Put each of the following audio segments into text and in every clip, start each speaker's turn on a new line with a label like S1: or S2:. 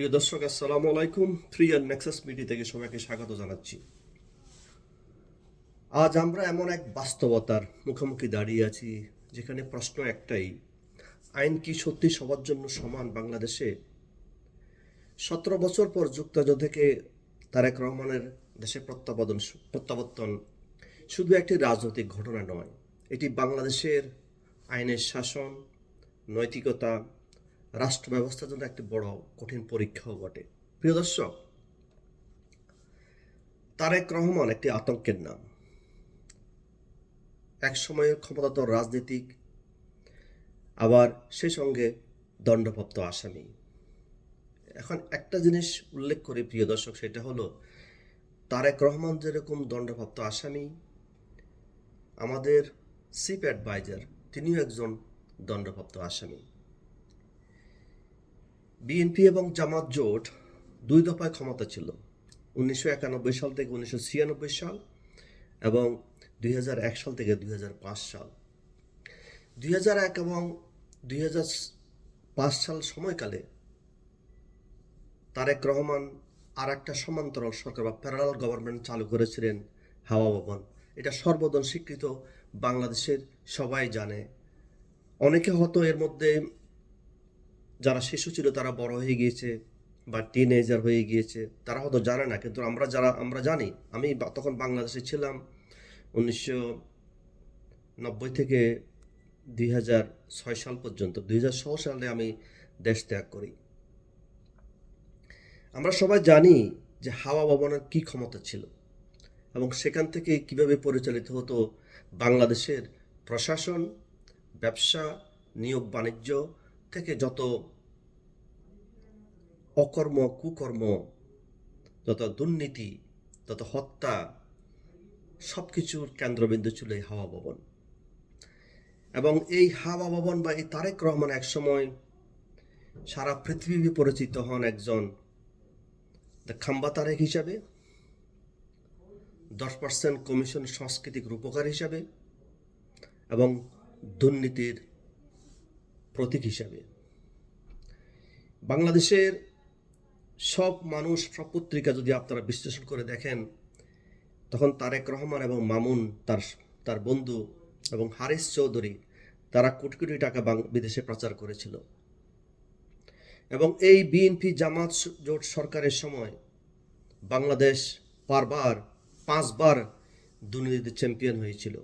S1: প্রিয় দর্শক, আসসালামু আলাইকুম। থ্রি আর নেক্সাস মিডি থেকে সবাইকে স্বাগত জানাচ্ছি। আজ আমরা এমন এক বাস্তবতার মুখোমুখি দাঁড়িয়ে আছি, যেখানে প্রশ্ন একটাই, আইন কি সত্যি সবার জন্য সমান বাংলাদেশে? সতেরো বছর পর যুক্তরাজ্য থেকে তারেক রহমানের দেশে প্রত্যাবর্তন প্রত্যাবর্তন শুধু একটি রাজনৈতিক ঘটনা নয়, এটি বাংলাদেশের আইনের শাসন, নৈতিকতা রাষ্ট্র ব্যবস্থার জন্য একটি বড় কঠিন পরীক্ষাও বটে। প্রিয় দর্শক, তারেক রহমান একটি আতঙ্কের নাম। এক সময়ের ক্ষমতাধর রাজনীতিক, আবার সেই সঙ্গে দণ্ডপ্রাপ্ত আসামি। এখন একটা জিনিস উল্লেখ করি প্রিয় দর্শক, সেটা হলো, তারেক রহমান যেরকম দণ্ডপ্রাপ্ত আসামি, আমাদের চিফ অ্যাডভাইজার তিনিও একজন দণ্ডপ্রাপ্ত আসামি। বিএনপি এবং জামাত জোট দুই দফায় ক্ষমতা ছিল, উনিশশো একানব্বই সাল থেকে উনিশশো ছিয়ানব্বই সাল এবং দুই এক সাল থেকে দুই সাল। দুই এক এবং দুই সাল সময়কালে তারেক রহমান আর একটা সমান্তরাল সরকার বা প্যারালাল গভর্নমেন্ট চালু করেছিলেন হাওয়া ভবন। এটা সর্বজন স্বীকৃত বাংলাদেশের সবাই জানে। অনেকে হয়তো এর মধ্যে যারা শিশু ছিল তারা বড় হয়ে গিয়েছে বা টিনেজার হয়ে গিয়েছে, তারা হয়তো জানে না, কিন্তু আমরা যারা, আমরা জানি। আমি তখন বাংলাদেশে ছিলাম উনিশশো নব্বই থেকে দুই হাজার ছয় সাল পর্যন্ত। দুই হাজার ষোলো সালে আমি দেশ ত্যাগ করি। আমরা সবাই জানি যে হাওয়া ভবনের কী ক্ষমতা ছিল এবং সেখান থেকে কীভাবে পরিচালিত হতো বাংলাদেশের প্রশাসন, ব্যবসা নিয়োগ বাণিজ্য থেকে যত অকর্ম, কুকর্ম, যত দুর্নীতি, তত হত্যা সব কিছুর কেন্দ্রবিন্দু ছিল এই হাওয়া ভবন। এবং এই হাওয়া ভবন বা এই তারেক রহমান একসময় সারা পৃথিবী পরিচিত হন একজন খাম্বা তারেক হিসাবে, দশ পার্সেন্ট কমিশন সাংস্কৃতিক রূপকার হিসাবে এবং দুর্নীতির প্রতীক হিসাবে। বাংলাদেশের সব মানুষ সব পত্রিকা যদি আপনারা বিশ্লেষণ করে দেখেন, তখন তারেক রহমান এবং মামুন তার তার বন্ধু এবং হারিস চৌধুরী, তারা কোটি কোটি টাকা বিদেশে প্রচার করেছিল। এবং এই বিএনপি জামাত জোট সরকারের সময় বাংলাদেশ বারবার, পাঁচবার দুর্নীতিতে চ্যাম্পিয়ন হয়েছিল।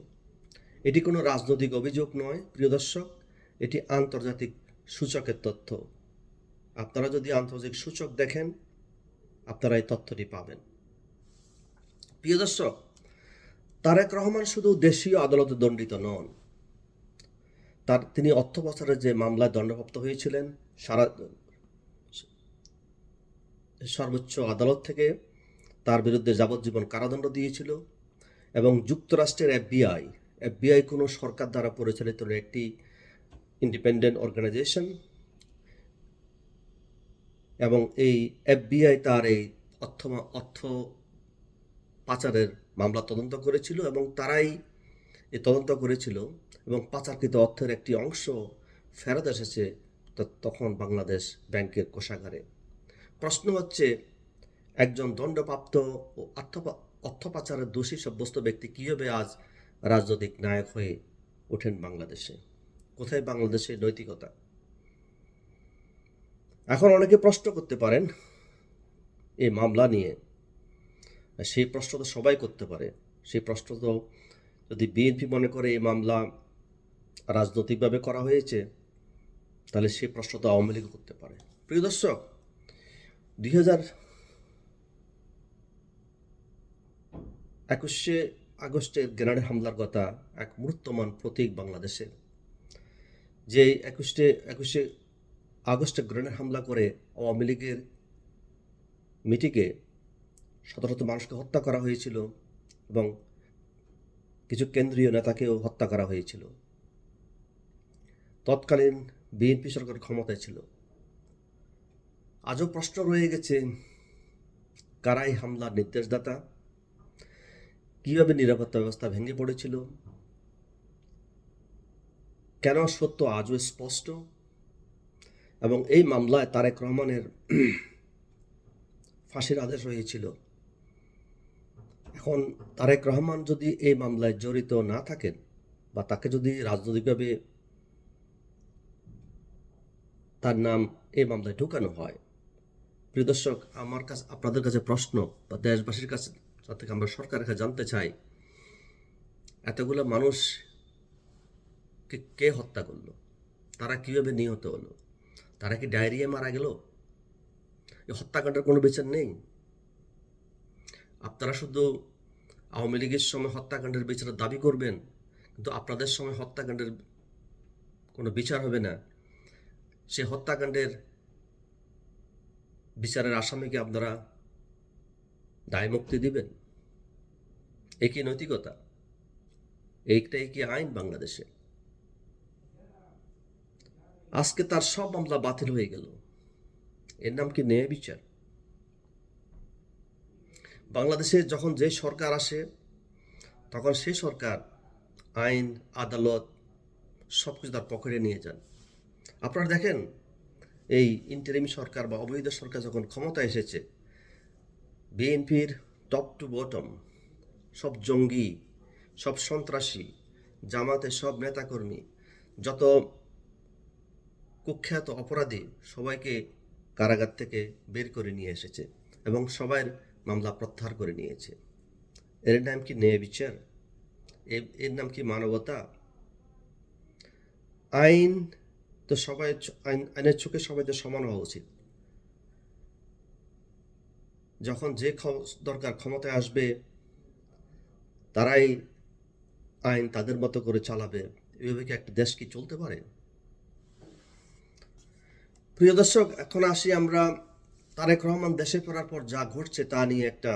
S1: এটি কোনো রাজনৈতিক অভিযোগ নয়, প্রিয় দর্শক। এটি আন্তর্জাতিক সূচকের তথ্য। আপনারা যদি আন্তর্জাতিক সূচক দেখেন, আপনারা এই তথ্যটি পাবেন। প্রিয় দর্শক, তারেক রহমান শুধু দেশীয় আদালতে দণ্ডিত নন। তার তিনি অর্থ বছরের যে মামলায় দণ্ডপ্রাপ্ত হয়েছিলেন, সারা সর্বোচ্চ আদালত থেকে তার বিরুদ্ধে যাবজ্জীবন কারাদণ্ড দিয়েছিল এবং যুক্তরাষ্ট্রের এফবিআই এফবিআই কোনো সরকার দ্বারা পরিচালিত একটি ইন্ডিপেন্ডেন্ট অর্গানাইজেশন এবং এই এফবিআই তার এই অর্থ অর্থ পাচারের মামলা তদন্ত করেছিল এবং তারাই এই তদন্ত করেছিল এবং পাচারকৃত অর্থের একটি অংশ ফেরত এসেছে তখন বাংলাদেশ ব্যাংকের কোষাগারে। প্রশ্ন হচ্ছে, একজন দণ্ডপ্রাপ্ত ও অর্থ পাচারের দোষী সাব্যস্ত ব্যক্তি কীভাবে আজ রাজনৈতিক নায়ক হয়ে ওঠেন বাংলাদেশে? কোথায় বাংলাদেশের নৈতিকতা? এখন অনেকে প্রশ্ন করতে পারেন এই মামলা নিয়ে। সেই প্রশ্ন তো সবাই করতে পারে। সেই প্রশ্ন তো যদি বিএনপি মনে করে এই মামলা রাজনৈতিকভাবে করা হয়েছে, তাহলে সেই প্রশ্ন তো আওয়ামী লীগ করতে পারে। প্রিয় দর্শক, দুই হাজার একুশে আগস্টের গ্রেনাডে হামলার কথা এক মূর্তমান প্রতীক বাংলাদেশের যে একুশে একুশে আগস্টে গ্রেনেড হামলা করে আওয়ামী লীগের মিটিংয়ে শত শত মানুষকে হত্যা করা হয়েছিল এবং কিছু কেন্দ্রীয় নেতাকেও হত্যা করা হয়েছিল। তৎকালীন বিএনপি সরকার ক্ষমতায় ছিল। আজও প্রশ্ন রয়ে গেছে কারাই হামলার নির্দেশদাতা? কীভাবে নিরাপত্তা ব্যবস্থা ভেঙে পড়েছিল? কেন সত্য আজও স্পষ্ট? এবং এই মামলায় তারেক রহমানের ফাঁসির আদেশ হয়েছিল এখন তারেক রহমান যদি এই মামলায় জড়িত না থাকেন বা তাকে যদি রাজনৈতিকভাবে তার নাম এই মামলায় ঢুকানো হয়, প্রিয় দর্শক, আমার কাছে, আপনাদের কাছে প্রশ্ন বা দেশবাসীর কাছে তার থেকে আমরা সরকারের কাছে জানতে চাই, এতগুলো মানুষ কে হত্যা করল? তারা কীভাবে নিহত হলো? তারা কি ডায়রিয়া মারা গেল? হত্যাকাণ্ডের কোনো বিচার নেই। আপনারা শুধু আওয়ামী লীগের সময় হত্যাকাণ্ডের বিচারের দাবি করবেন, কিন্তু আপনাদের সময় হত্যাকাণ্ডের কোনো বিচার হবে না। সে হত্যাকাণ্ডের বিচারের আসামিকে আপনারা দায় মুক্তি দিবেন। এ কি নৈতিকতা এইটাই কি আইন বাংলাদেশে? আজকে তার সব মামলা বাতিল হয়ে গেল। এর নাম কি ন্যায় বিচার? বাংলাদেশে যখন যে সরকার আসে, তখন সেই সরকার আইন, আদালত সব কিছু তার পকেটে নিয়ে যান। আপনারা দেখেন, এই ইন্টারিম সরকার বা অবৈধ সরকার যখন ক্ষমতা এসেছে, বিএনপির টপ টু বটম সব জঙ্গি, সব সন্ত্রাসী জামাতের সব নেতাকর্মী, যত কুখ্যাত অপরাধী সবাইকে কারাগার থেকে বের করে নিয়ে এসেছে এবং সবার মামলা প্রত্যাহার করে নিয়েছে। এর নাম কি ন্যায় বিচার? এর নাম কি মানবতা? আইন তো সবাই আইন, আইনের চোখে সবাই তো সমান হওয়া উচিত। যখন যে দরকার ক্ষমতায় আসবে, তারাই আইন তাদের মতো করে চালাবে। এভাবে কি একটা দেশ কি চলতে পারে? প্রিয় দর্শক, এখন আসি আমরা তারেক রহমান দেশে ফেরার পর যা ঘটছে তা নিয়ে একটা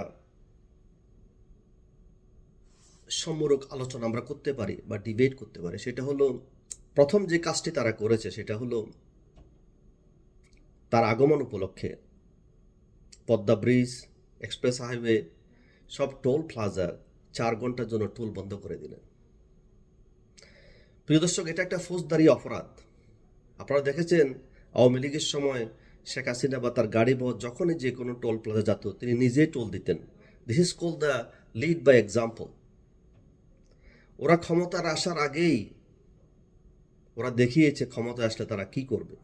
S1: সম্মূরক আলোচনা আমরা করতে পারি বা ডিবেট করতে পারি। সেটা হলো, প্রথম যে কাজটি তারা করেছে সেটা হলো তার আগমন উপলক্ষে পদ্মা ব্রিজ, এক্সপ্রেস হাইওয়ে, সব টোল প্লাজা চার ঘণ্টার জন্য টোল বন্ধ করে দিলেন। প্রিয় দর্শক, এটা একটা ফৌজদারি অপরাধ। আপনারা দেখেছেন আওয়ামী লীগের সময় শেখ হাসিনা বা তার গাড়ি বহ যখনই যে কোনো টোল প্লাজা যেত তিনি নিজেই টোল দিতেন। This is call the lead by example ওরা ক্ষমতার আসার আগেই ওরা দেখিয়েছে ক্ষমতা আসলে তারা কি করবে।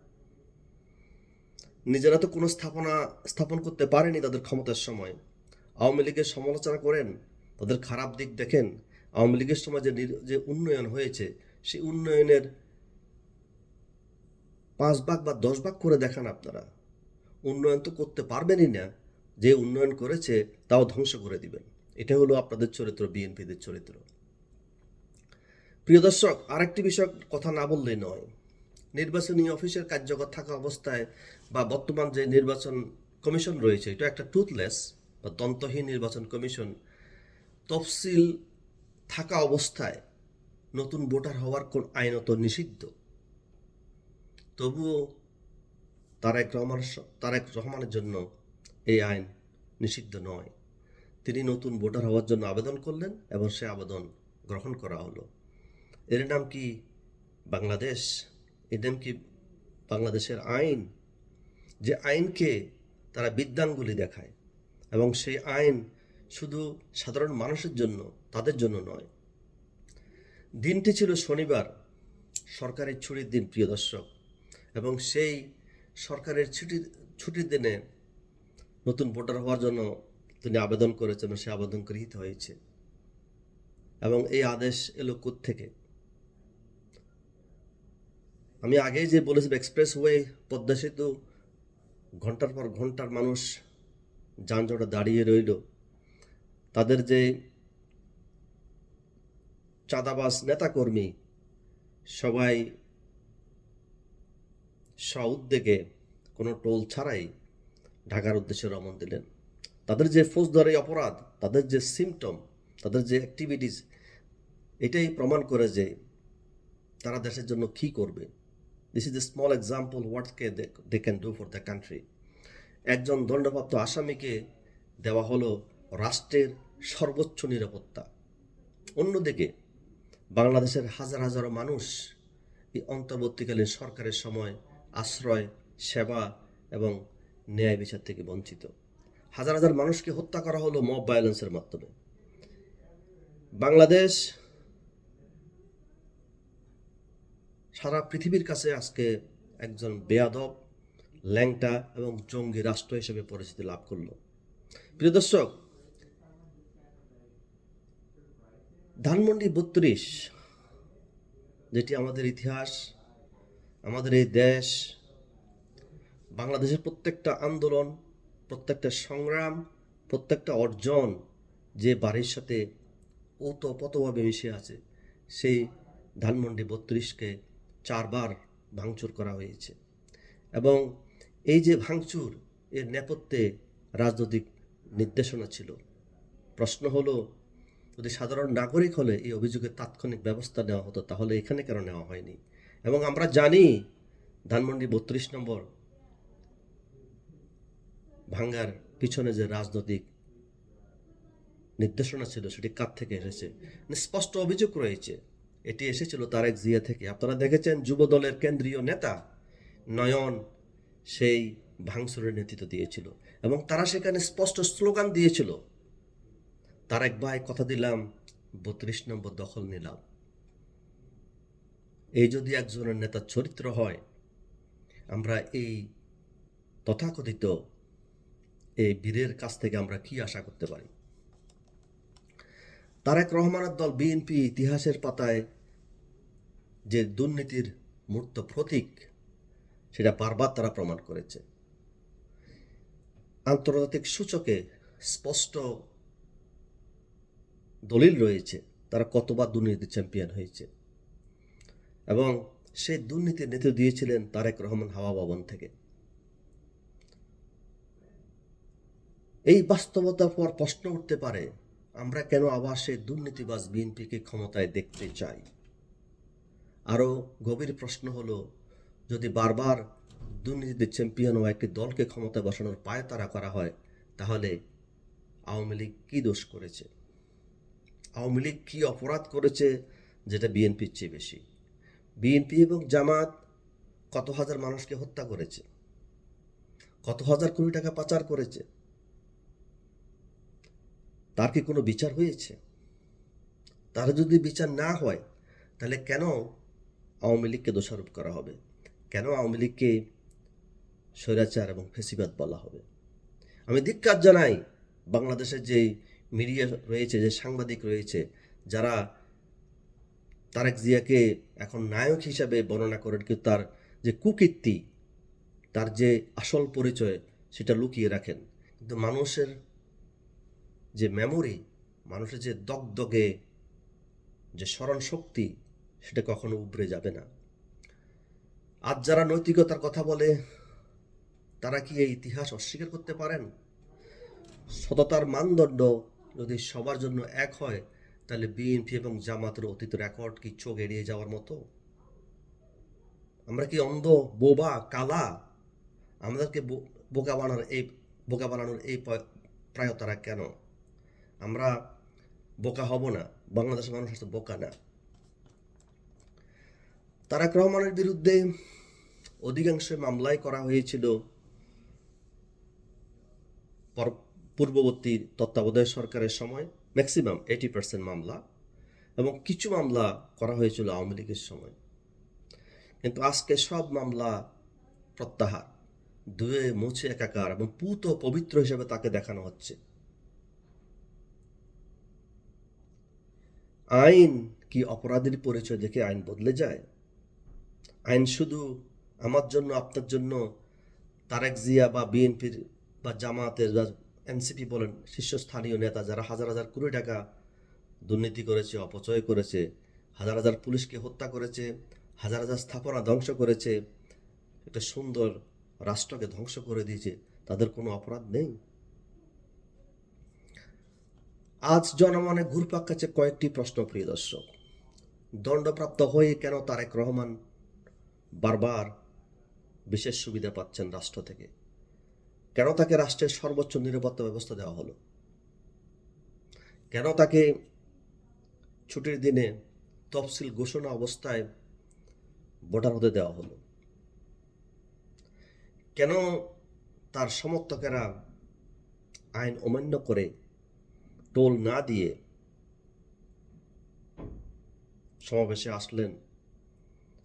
S1: নিজেরা তো কোনো স্থাপনা স্থাপন করতে পারেনি তাদের ক্ষমতার সময়। আওয়ামী লীগের সমালোচনা করেন, তাদের খারাপ দিক দেখেন। আওয়ামী লীগের সময় যে যে উন্নয়ন হয়েছে, সেই উন্নয়নের পাঁচ ভাগ বা দশ ভাগ করে দেখান আপনারা। উন্নয়ন তো করতে পারবেনই না। যে উন্নয়ন করেছে তাও ধ্বংস করে দিবেন। এটা হলো আপনাদের চরিত্র, বিএনপিদের চরিত্র। প্রিয় দর্শক, আরেকটি বিষয় কথা না বললেই নয়। নির্বাচনী অফিসের কার্যকর থাকা অবস্থায় বা বর্তমান যে নির্বাচন কমিশন রয়েছে, এটা একটা টুথলেস বা দন্তহীন নির্বাচন কমিশন তফসিল থাকা অবস্থায় নতুন ভোটার হওয়ার কোন আইনত নিষিদ্ধ? তবুও তারেক রহমান তারেক রহমানের জন্য এই আইন নিষিদ্ধ নয়। তিনি নতুন ভোটার হওয়ার জন্য আবেদন করলেন এবং সে আবেদন গ্রহণ করা হলো। এর নাম কি বাংলাদেশ? এর নাম কি বাংলাদেশের আইন? যে আইনকে তারা বিদ্যাঙ্গুলি দেখায় এবং সেই আইন শুধু সাধারণ মানুষের জন্য, তাদের জন্য নয়। দিনটি ছিল শনিবার, সরকারের ছুটির দিন, প্রিয় দর্শক। এবং সেই সরকারের ছুটি, ছুটির দিনে নতুন ভোটার হওয়ার জন্য তিনি আবেদন করেছেন সে আবেদন গৃহীত হয়েছে। এবং এই আদেশ এলো থেকে আমি আগেই যে বলেছিলাম এক্সপ্রেস ওয়ে পদ্মা সেতু, ঘণ্টার পর ঘণ্টার মানুষ যানজটে দাঁড়িয়ে রইল। তাদের যে চাঁদাবাস নেতাকর্মী, সবাই উদ্যোগে কোনো টোল ছাড়াই ঢাকার উদ্দেশ্যে রমন দিলেন। তাদের যে ফৌজদারি অপরাধ, তাদের যে সিমটম তাদের যে অ্যাক্টিভিটিস এটাই প্রমাণ করে যে তারা দেশের জন্য কী করবে। This is a small example what K they can do for the country একজন দণ্ডপ্রাপ্ত আসামিকে দেওয়া হলো রাষ্ট্রের সর্বোচ্চ নিরাপত্তা। অন্যদিকে বাংলাদেশের হাজার হাজারো মানুষ এই অন্তর্বর্তীকালীন সরকারের সময় আশ্রয়, সেবা এবং ন্যায় বিচার থেকে বঞ্চিত। হাজার হাজার মানুষকে হত্যা করা হলো মব ভায়োলেন্সের মাধ্যমে। বাংলাদেশ সারা পৃথিবীর কাছে আজকে একজন বেয়াদব, ল্যাংটা এবং জঙ্গি রাষ্ট্র হিসেবে পরিচিতি লাভ করল। প্রিয় দর্শক, ধানমন্ডি বত্রিশ, যেটি আমাদের ইতিহাস আমাদের এই দেশ, বাংলাদেশের প্রত্যেকটা আন্দোলন, প্রত্যেকটা সংগ্রাম, প্রত্যেকটা অর্জন যে বাড়ির সাথে ওতপ্রোতভাবে মিশে আছে, সেই ধানমন্ডি বত্রিশকে চারবার ভাঙচুর করা হয়েছে। এবং এই যে ভাঙচুর, এর নেপথ্যে রাজনৈতিক নির্দেশনা ছিল। প্রশ্ন হলো, যদি সাধারণ নাগরিক হলে এই অভিযোগের তাৎক্ষণিক ব্যবস্থা নেওয়া হতো, তাহলে এখানে কেন নেওয়া হয়নি? এবং আমরা জানি ধানমন্ডি বত্রিশ নম্বর ভাঙ্গার পিছনে যে রাজনৈতিক নির্দেশনা ছিল, সেটি কার থেকে এসেছে। মানে স্পষ্ট অভিযোগ রয়েছে, এটি এসেছিল তারেক জিয়া থেকে। আপনারা দেখেছেন যুব দলের কেন্দ্রীয় নেতা নয়ন সেই ভাঙচুরের নেতৃত্ব দিয়েছিল এবং তারা সেখানে স্পষ্ট স্লোগান দিয়েছিল, তারেক ভাই, কথা দিলাম, বত্রিশ নম্বর দখল নিলাম। এই যদি একজনের নেতার চরিত্র হয়, আমরা এই তথাকথিত এই বীরের কাছ থেকে আমরা কি আশা করতে পারি? তারেক রহমানের দল বিএনপি ইতিহাসের পাতায় যে দুর্নীতির মূর্ত প্রতীক, সেটা বারবার তারা প্রমাণ করেছে। আন্তর্জাতিক সূচকে স্পষ্ট দলিল রয়েছে, তারা কতবার দুর্নীতি চ্যাম্পিয়ন হয়েছে। এবং সেই দুর্নীতির নেতৃত্ব দিয়েছিলেন তারেক রহমান হাওয়া ভবন থেকে। এই বাস্তবতার পর প্রশ্ন উঠতে পারে, আমরা কেন আবার সেই দুর্নীতিবাজ বিএনপিকে ক্ষমতায় দেখতে চাই? আরও গভীর প্রশ্ন হলো, যদি বারবার দুর্নীতিতে চ্যাম্পিয়ন হওয়া একটি দলকে ক্ষমতায় বসানোর পায়ে তারা করা হয়, তাহলে আওয়ামী লীগ কী দোষ করেছে? আওয়ামী লীগ কী অপরাধ করেছে, যেটা বিএনপির চেয়ে বেশি? বিএনপি এবং জামাত কত হাজার মানুষকে হত্যা করেছে? কত হাজার কোটি টাকা পাচার করেছে? তার কি কোনো বিচার হয়েছে? তার যদি বিচার না হয়, তাহলে কেন আওয়ামী লীগকে দোষারোপ করা হবে? কেন আওয়ামী লীগকে স্বৈরাচার এবং ফেসিবাদ বলা হবে? আমি ধিক্কার জানাই বাংলাদেশের যে মিডিয়া রয়েছে, যে সাংবাদিক রয়েছে, যারা তারেক জিয়াকে এখন নায়ক হিসাবে বর্ণনা করেন, কিন্তু তার যে কুকীর্তি, তার যে আসল পরিচয়, সেটা লুকিয়ে রাখেন। কিন্তু মানুষের যে মেমোরি মানুষের যে দগদগে, যে স্মরণ শক্তি সেটা কখনো উবরে যাবে না। আজ যারা নৈতিকতার কথা বলে, তারা কি এই ইতিহাস অস্বীকার করতে পারেন? সততার মানদণ্ড যদি সবার জন্য এক হয় তাহলে বিএনপি এবং জামাতের অতীত রেকর্ড কি চোখ এড়িয়ে যাওয়ার মতো? আমরা কি অন্ধ, বোবা, কালা? আমাদেরকে বোকা বানানোর এই, বোকা বানানোর এই প্রায় তারা কেন? আমরা বোকা হব না, বাংলাদেশের মানুষ আসলে বোকা না। তারাক রহমানের বিরুদ্ধে অধিকাংশ মামলাই করা হয়েছিল। পর- পূর্ববর্তী তত্ত্বাবধায়ক সরকারের সময়। ম্যাক্সিমাম এইটি পার্সেন্ট মামলা এবং কিছু মামলা করা হয়েছিল আওয়ামী লীগের সময়। কিন্তু আজকে সব মামলা প্রত্যাহার, ধুয়ে মুছে একাকার এবং পুত পবিত্র হিসেবে তাকে দেখানো হচ্ছে। আইন কি অপরাধীর পরিচয় দেখে আইন বদলে যায়? আইন শুধু আমার জন্য, আপনার জন্য, তারেক জিয়া বা বিএনপির বা জামাতের এনসিপি বলেন শীর্ষস্থানীয় নেতা যারা হাজার হাজার কোটি টাকা দুর্নীতি করেছে, অপচয় করেছে, হাজার হাজার পুলিশকে হত্যা করেছে, হাজার হাজার স্থাপনা ধ্বংস করেছে, একটা সুন্দর রাষ্ট্রকে ধ্বংস করে দিয়েছে, তাদের কোনো অপরাধ নেই? আজ জনমনে ঘুরপাক কাছে কয়েকটি প্রশ্ন, প্রিয় দর্শক। দণ্ডপ্রাপ্ত হয়ে কেন তারেক রহমান বারবার বিশেষ সুবিধা পাচ্ছেন রাষ্ট্র থেকে? কেন তাকে রাষ্ট্রের সর্বোচ্চ নিরাপত্তা ব্যবস্থা দেওয়া হলো? কেন তাকে ছুটির দিনে তফসিল ঘোষণা অবস্থায় ভোটার হতে দেওয়া হলো? কেন তার সমর্থকেরা আইন অমান্য করে টোল না দিয়ে সমাবেশে আসলেন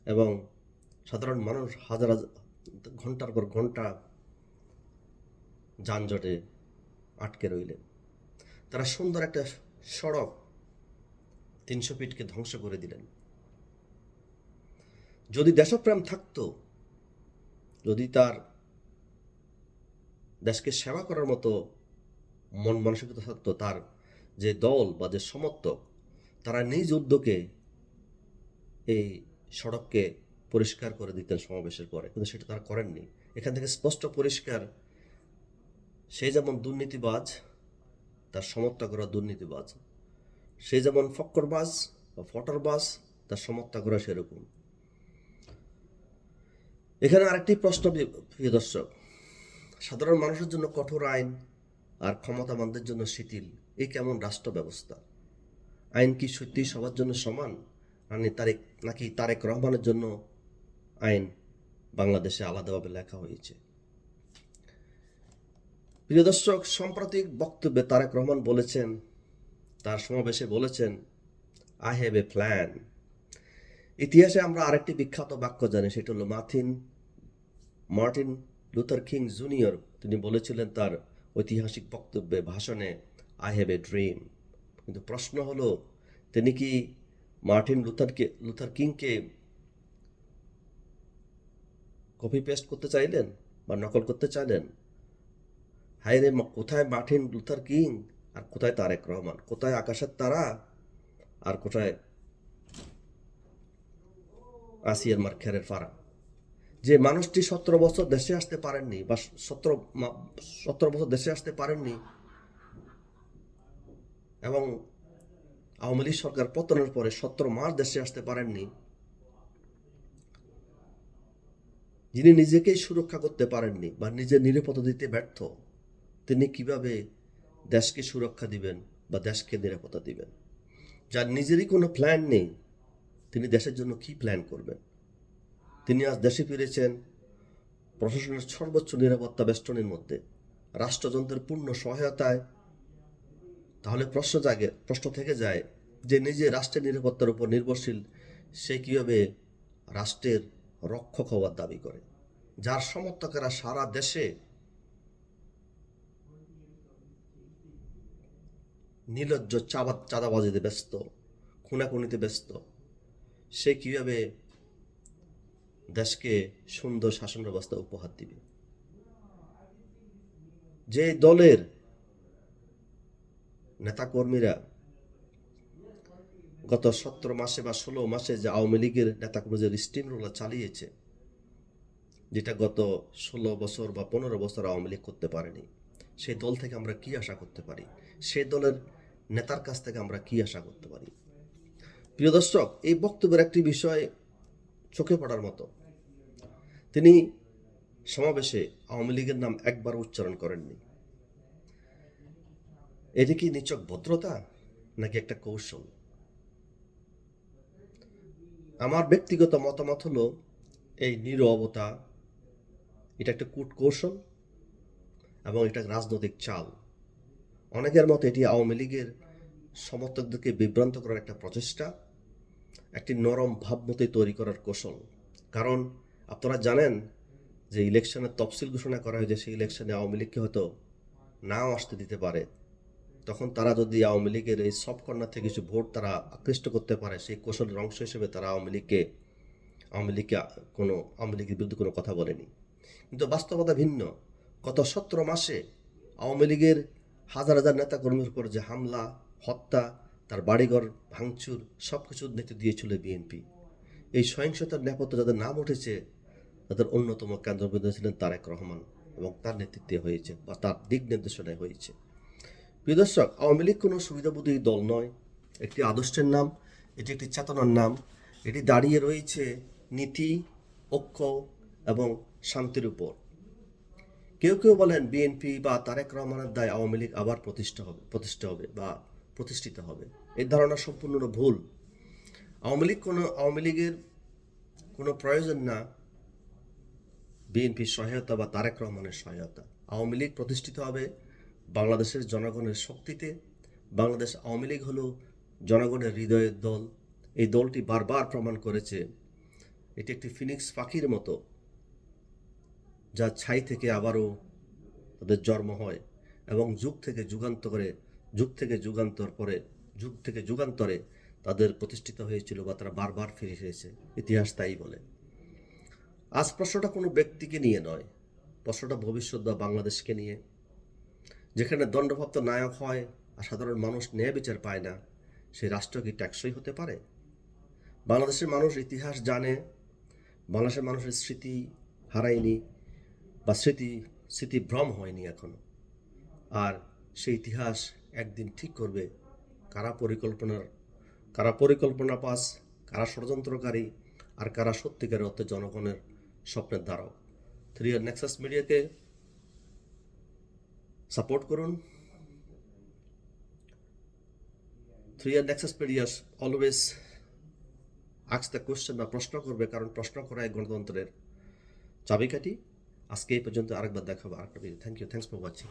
S1: এবং সাধারণ মানুষ হাজার হাজার ঘণ্টার পর ঘণ্টা যানজটে আটকে রইলেন। তারা সুন্দর একটা সড়ক তিনশো ফিটকে ধ্বংস করে দিলেন। যদি দেশপ্রেম থাকতো, যদি তার দেশকে সেবা করার মতো মন মানসিকতা থাকতো, তার যে দল বা যে সমর্থক, তারা নিজ উদ্যোগে এই সড়ককে পরিষ্কার করে দিতেন সমাবেশের পরে। কিন্তু সেটা তারা করেননি। এখান থেকে স্পষ্ট পরিষ্কার সে যেমন দুর্নীতিবাজ, তার সমর্থকরা দুর্নীতিবাজ। সে যেমন ফক্করবাজ বা ফটরবাজ, তার সমর্থকরা সেরকম। এখানে আরেকটি প্রশ্ন প্রিয়- দর্শক। সাধারণ মানুষের জন্য কঠোর আইন আর ক্ষমতাবানদের জন্য শিথিল, এই কেমন রাষ্ট্র ব্যবস্থা? আইন কি সত্যি সবার জন্য সমান? মানে তারেক, নাকি তারেক রহমানের জন্য আইন বাংলাদেশে আলাদাভাবে লেখা হয়েছে? প্রিয় দর্শক, সাম্প্রতিক বক্তব্যে তারেক রহমান বলেছেন, তার সমাবেশে বলেছেন আই হ্যাভ এ প্ল্যান ইতিহাসে আমরা আরেকটি বিখ্যাত বাক্য জানি, সেটা হলো মাথিন মার্টিন লুথার কিং জুনিয়র। তিনি বলেছিলেন তার ঐতিহাসিক বক্তব্যে, ভাষণে আই হ্যাভ এ ড্রিম কিন্তু প্রশ্ন হলো, তিনি কি মার্টিন লুথারকে লুথার কিংকে কপি পেস্ট করতে চাইলেন বা নকল করতে চাইলেন? হায় রে কোথায় মার্টিন লুথার কিং? আর কোথায় তারেক রহমান? কোথায় আকাশের তারা? আর কোথায় আসিয়ার মার্খেরের ফারা? যে মানুষটি সতেরো বছর দেশে আসতে পারেননি বা সতেরো সতেরো বছর দেশে আসতে পারেননি, এবং আওয়ামী লীগ সরকার পতনের পরে সতেরো মাস দেশে আসতে পারেননি, যিনি নিজেকেই সুরক্ষা করতে পারেননি বা নিজের নিরাপত্তা দিতে ব্যর্থ তিনি কীভাবে দেশকে সুরক্ষা দিবেন বা দেশকে নিরাপত্তা দিবেন? যার নিজেরই কোনো প্ল্যান নেই, তিনি দেশের জন্য কি প্ল্যান করবেন? তিনি আজ দেশে ফিরেছেন, প্রশাসনের সর্বোচ্চ নিরাপত্তা বেষ্টনের মধ্যে, রাষ্ট্রযন্ত্রের পূর্ণ সহায়তায়। তাহলে প্রশ্ন জাগে, প্রশ্ন থেকে যায় যে নিজে রাষ্ট্রের নিরাপত্তার উপর নির্ভরশীল, সে কীভাবে রাষ্ট্রের রক্ষক হওয়ার দাবি করে? যার সমর্থকেরা সারা দেশে নির্লজ্জ চাবা চাঁদাবাজিতে ব্যস্ত, খুনাখুনিতে ব্যস্ত, সে কীভাবে দেশকে সুন্দর শাসন ব্যবস্থা উপহার দিবে? যে দলের নেতাকর্মীরা গত সতেরো মাসে বা ষোলো মাসে যে আওয়ামী লীগের নেতাকর্মীদের স্টিম রোলার চালিয়েছে, যেটা গত ষোলো বছর বা পনেরো বছর আওয়ামী লীগ করতে পারেনি, সেই দল থেকে আমরা কি আশা করতে পারি? সেই দলের নেতার কাছ থেকে আমরা কি আশা করতে পারি? প্রিয় দর্শক, এই বক্তব্যের একটি বিষয় চোখে পড়ার মতো। তিনি সমাবেশে আওয়ামী লীগের নাম একবার উচ্চারণ করেননি। এটি কি নিচক ভদ্রতা নাকি একটা কৌশল? আমার ব্যক্তিগত মতামত হলো, এই নীরবতা, এটা একটা কূট কৌশল এবং এটা রাজনৈতিক চাল। অনেকের মতো এটি আওয়ামী লীগের সমর্থকদেরকে বিভ্রান্ত করার একটা প্রচেষ্টা, একটি নরম ভাবমূর্তি তৈরি করার কৌশল। কারণ আপনারা জানেন যে ইলেকশনের তফসিল ঘোষণা করা হয়েছে, সেই ইলেকশনে আওয়ামী লীগকে হয়তো নাও আসতে দিতে পারে। তখন তারা যদি আওয়ামী লীগের এই সব কর্নার থেকে কিছু ভোট তারা আকৃষ্ট করতে পারে, সেই কৌশলের অংশ হিসেবে তারা আওয়ামী লীগকে আওয়ামী লীগকে কোনো, আওয়ামী লীগের বিরুদ্ধে কোনো কথা বলেনি। কিন্তু বাস্তবতা ভিন্ন। গত সতেরো মাসে আওয়ামী লীগের হাজার হাজার নেতাকর্মীর উপর যে হামলা, হত্যা, তার বাড়িঘর ভাঙচুর সব কিছুর নেতৃত্ব দিয়েছিল বিএনপি। এই সহিংসতার নেপথ্য যাদের নাম উঠেছে তাদের অন্যতম কেন্দ্রবিন্দু ছিলেন তারেক রহমান এবং তার নেতৃত্বে হয়েছে বা তার দিক নির্দেশনায় হয়েছে। প্রিয় দর্শক, আওয়ামী লীগ কোনো সুবিধাবোধী দল নয়। একটি আদর্শের নাম, এটি একটি চেতনার নাম। এটি দাঁড়িয়ে রয়েছে নীতি, ঐক্য এবং শান্তির উপর। কেউ কেউ বলেন বিএনপি বা তারেক রহমানের দায় আওয়ামী লীগ আবার প্রতিষ্ঠা হবে প্রতিষ্ঠা হবে বা প্রতিষ্ঠিত হবে। এই ধারণা সম্পূর্ণ ভুল। আওয়ামী লীগ কোনো, আওয়ামী লীগের কোনো প্রয়োজন না বিএনপির সহায়তা বা তারেক রহমানের সহায়তা। আওয়ামী লীগ প্রতিষ্ঠিত হবে বাংলাদেশের জনগণের শক্তিতে। বাংলাদেশ আওয়ামী লীগ হলো জনগণের হৃদয়ের দল। এই দলটি বারবার প্রমাণ করেছে, এটি একটি ফিনিক্স পাখির মতো। যা ছাই থেকে আবারও তাদের জন্ম হয় এবং যুগ থেকে যুগান্তরে, যুগ থেকে যুগান্তর পরে, যুগ থেকে যুগান্তরে তাদের প্রতিষ্ঠিত হয়েছিল বা তারা বারবার ফিরে এসেছে। ইতিহাস তাই বলে। আজ প্রশ্নটা কোনো ব্যক্তিকে নিয়ে নয়, প্রশ্নটা ভবিষ্যৎ বা বাংলাদেশকে নিয়ে। যেখানে দণ্ডপ্রাপ্ত নায়ক হয় আর সাধারণ মানুষ ন্যায় বিচার পায় না সেই রাষ্ট্র কি ট্যাক্সই হতে পারে? বাংলাদেশের মানুষ ইতিহাস জানে, বাংলাদেশের মানুষের স্মৃতি হারায়নি বা স্মৃতি স্মৃতিভ্রম হয়নি এখনও। আর সেই ইতিহাস একদিন ঠিক করবে কারা পরিকল্পনার, কারা পরিকল্পনা পাস, কারা ষড়যন্ত্রকারী, আর কারা সত্যিকারের অর্থে জনগণের স্বপ্নের দ্বারক থ্রি ইয়ার নেক্সাস মিডিয়াকে সাপোর্ট করুন। Three Year Nexus Medias always asks the question বা প্রশ্ন করবে, কারণ প্রশ্ন করাই গণতন্ত্রের চাবিকাঠি। আজকে এই পর্যন্ত আরেকবার দেখাবো আরেকটা video thank you thanks for watching